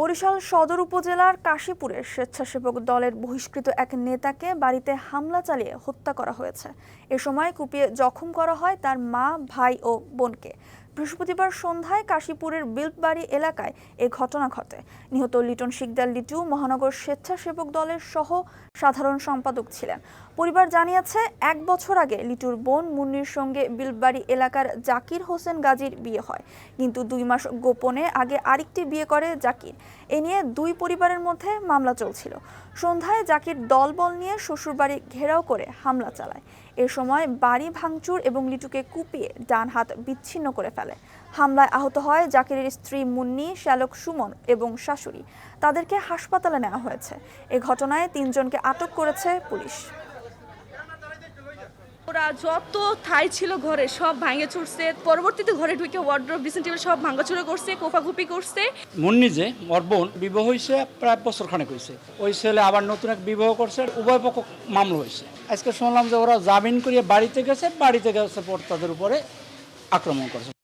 বরিশাল সদর উপজেলার কাশীপুরে স্বেচ্ছাসেবক দলের বহিষ্কৃত এক নেতাকে বাড়িতে হামলা চালিয়ে হত্যা করা হয়েছে। এ সময় কুপিয়ে জখম করা হয় তার মা, ভাই ও বোনকে। বৃহস্পতিবার সন্ধ্যায় কাশীপুরের বিলবাড়ি এলাকায় এ ঘটনা ঘটে। নিহত লিটন শিকদার, লিটু মহানগর স্বেচ্ছাসেবক দলের সহ সাধারণ সম্পাদক ছিলেন। পরিবার জানিয়েছে, এক বছর আগে লিটুর বোন মুন্নির সঙ্গে বিলবাড়ি এলাকার জাকির হোসেন গাজীর বিয়ে হয়। কিন্তু দুই মাস গোপনে আগে আরেকটি বিয়ে করে জাকির। এ নিয়ে দুই পরিবারের মধ্যে মামলা চলছিল। সন্ধ্যায় জাকির দলবল নিয়ে শ্বশুরবাড়ি ঘেরাও করে হামলা চালায়। এ সময় বাড়ি ভাঙচুর এবং লিটুকে কুপিয়ে ডান হাত বিচ্ছিন্ন করে হামলায় আহত হয় জাকিরের স্ত্রী মুন্নি শ্যালক সুমন এবং শাশুড়ি। তাদেরকে হাসপাতালে নেওয়া হয়েছে। এ ঘটনায় তিনজনকে আটক করেছে পুলিশ। ওরা যত থাই ছিল ঘরে সব ভাঙে ছুটছে পরবর্তীতে ঘরে ঢুকে ওয়ার্ড্রোব ড্রেসিং টেবিল সব ভাঙাচুরা করছে কোপাকুপি করছে। মুন্নি যে ওর বোন বিবাহ হয়েছে প্রায় বছর খানেক হয়েছে। ওই ছেলে আবার নতুন এক বিবাহ করছে উভয় পক্ষ মামলা হয়েছে। আজকে শুনলাম যে ওরা জামিন করিয়ে বাড়িতে গেছে বাড়িতে গেছে পর তাদের উপরে আক্রমণ করেছে।